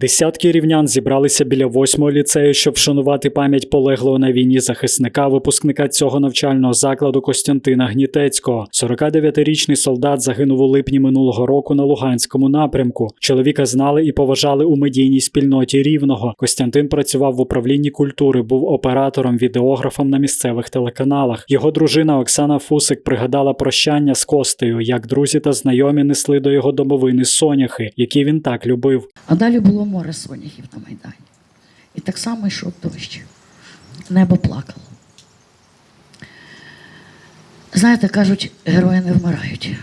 Десятки рівнян зібралися біля восьмого ліцею, щоб вшанувати пам'ять полеглого на війні захисника, випускника цього навчального закладу Костянтина Гнітецького. 49-річний солдат загинув у липні минулого року на Луганському напрямку. Чоловіка знали і поважали у медійній спільноті рівного. Костянтин працював в управлінні культури, був оператором, відеографом на місцевих телеканалах. Його дружина Оксана Фусик пригадала прощання з Костею, як друзі та знайомі несли до його домовини соняхи, які він так любив. А далі було море соняхів на Майдані. І так само йшов дощ. Небо плакало. Знаєте, кажуть, герої не вмирають.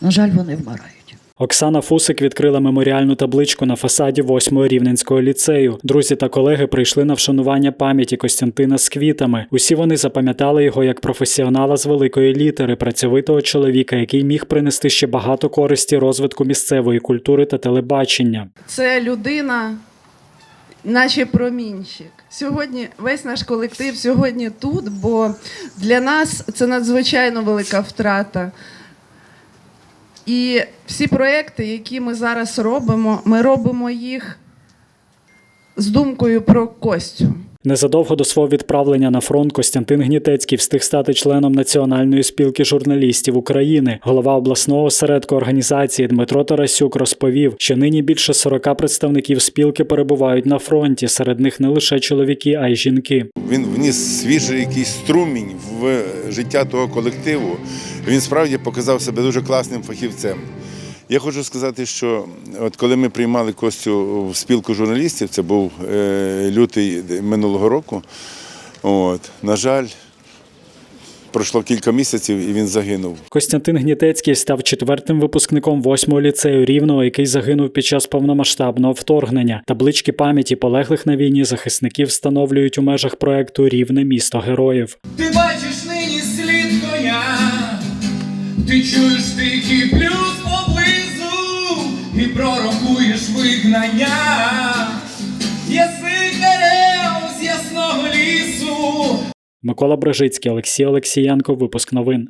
На жаль, вони вмирають. Оксана Фусик відкрила меморіальну табличку на фасаді 8-го рівненського ліцею. Друзі та колеги прийшли на вшанування пам'яті Костянтина з квітами. Усі вони запам'ятали його як професіонала з великої літери, працьовитого чоловіка, який міг принести ще багато користі розвитку місцевої культури та телебачення. Це людина, наче промінчик. Сьогодні весь наш колектив сьогодні тут, бо для нас це надзвичайно велика втрата. І всі проекти, які ми зараз робимо, ми робимо їх з думкою про Костю. Незадовго до свого відправлення на фронт Костянтин Гнітецький встиг стати членом Національної спілки журналістів України. Голова обласного осередку організації Дмитро Тарасюк розповів, що нині більше 40 представників спілки перебувають на фронті. Серед них не лише чоловіки, а й жінки. Він вніс свіжий якийсь струмінь в життя того колективу. Він справді показав себе дуже класним фахівцем. Я хочу сказати, що от коли ми приймали Костю в спілку журналістів, це був е, лютий минулого року. От, на жаль, пройшло кілька місяців і він загинув. Костянтин Гнітецький став четвертим випускником восьмого ліцею рівного, який загинув під час повномасштабного вторгнення. Таблички пам'яті полеглих на війні захисників встановлюють у межах проекту Рівне місто героїв. Ти бачиш нині слід коня, ти чуєш тихий плюс вигнання ясних дерев з ясного лісу. Микола Брежицький, Олексій Олексієнко. Випуск новин.